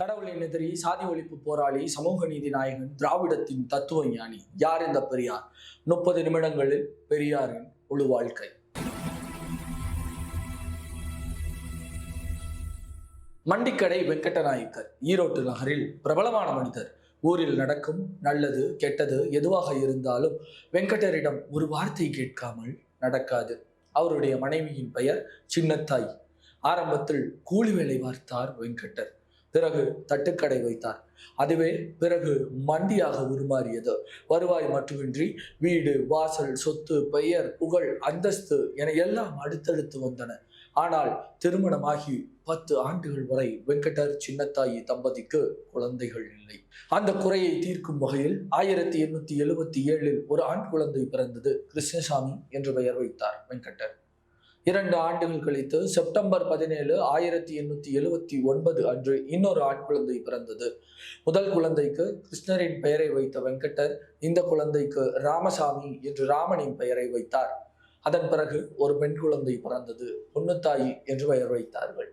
கடவுள் எதிரி சாதி ஒழிப்பு போராளி சமூக நீதி நாயகன் திராவிடத்தின் தத்துவ ஞானி. யார் இந்த பெரியார்? முப்பது நிமிடங்களில் பெரியாரின் முழு வாழ்க்கை. மண்டிக்கடை வெங்கடநாயக்கர் ஈரோட்டு நகரில் பிரபலமான மனிதர். ஊரில் நடக்கும் நல்லது கெட்டது எதுவாக இருந்தாலும் வெங்கடரிடம் ஒரு வார்த்தை கேட்காமல் நடக்காது. அவருடைய மனைவியின் பெயர் சின்னத்தாய். ஆரம்பத்தில் கூலி வேலை பார்த்தார் வெங்கடர். பிறகு தட்டுக்கடை வைத்தார். அதுவே பிறகு மண்டியாக உருமாறியது. வருவாய் மட்டுமின்றி வீடு வாசல் சொத்து பெயர் புகழ் அந்தஸ்து என எல்லாம் அடுத்தடுத்து வந்தன. ஆனால் திருமணமாகி பத்து ஆண்டுகள் வரை வெங்கடர் சின்னத்தாயி தம்பதிக்கு குழந்தைகள் இல்லை. அந்த குறையை தீர்க்கும் வகையில் ஆயிரத்தி எண்ணூத்தி எழுபத்தி ஏழில் ஒரு ஆண் குழந்தை பிறந்தது கிருஷ்ணசாமி என்று பெயர் வைத்தார் வெங்கடர். இரண்டு ஆண்டுகள் கழித்து செப்டம்பர் பதினேழு ஆயிரத்தி எண்ணூத்தி எழுவத்தி ஒன்பது அன்று இன்னொரு ஆண் குழந்தை பிறந்தது. முதல் குழந்தைக்கு கிருஷ்ணரின் பெயரை வைத்த வெங்கடர் இந்த குழந்தைக்கு ராமசாமி என்று ராமனின் பெயரை வைத்தார். அதன் பிறகு ஒரு பெண் குழந்தை பிறந்தது பொன்னுத்தாயி என்று பெயர் வைத்தார்கள்.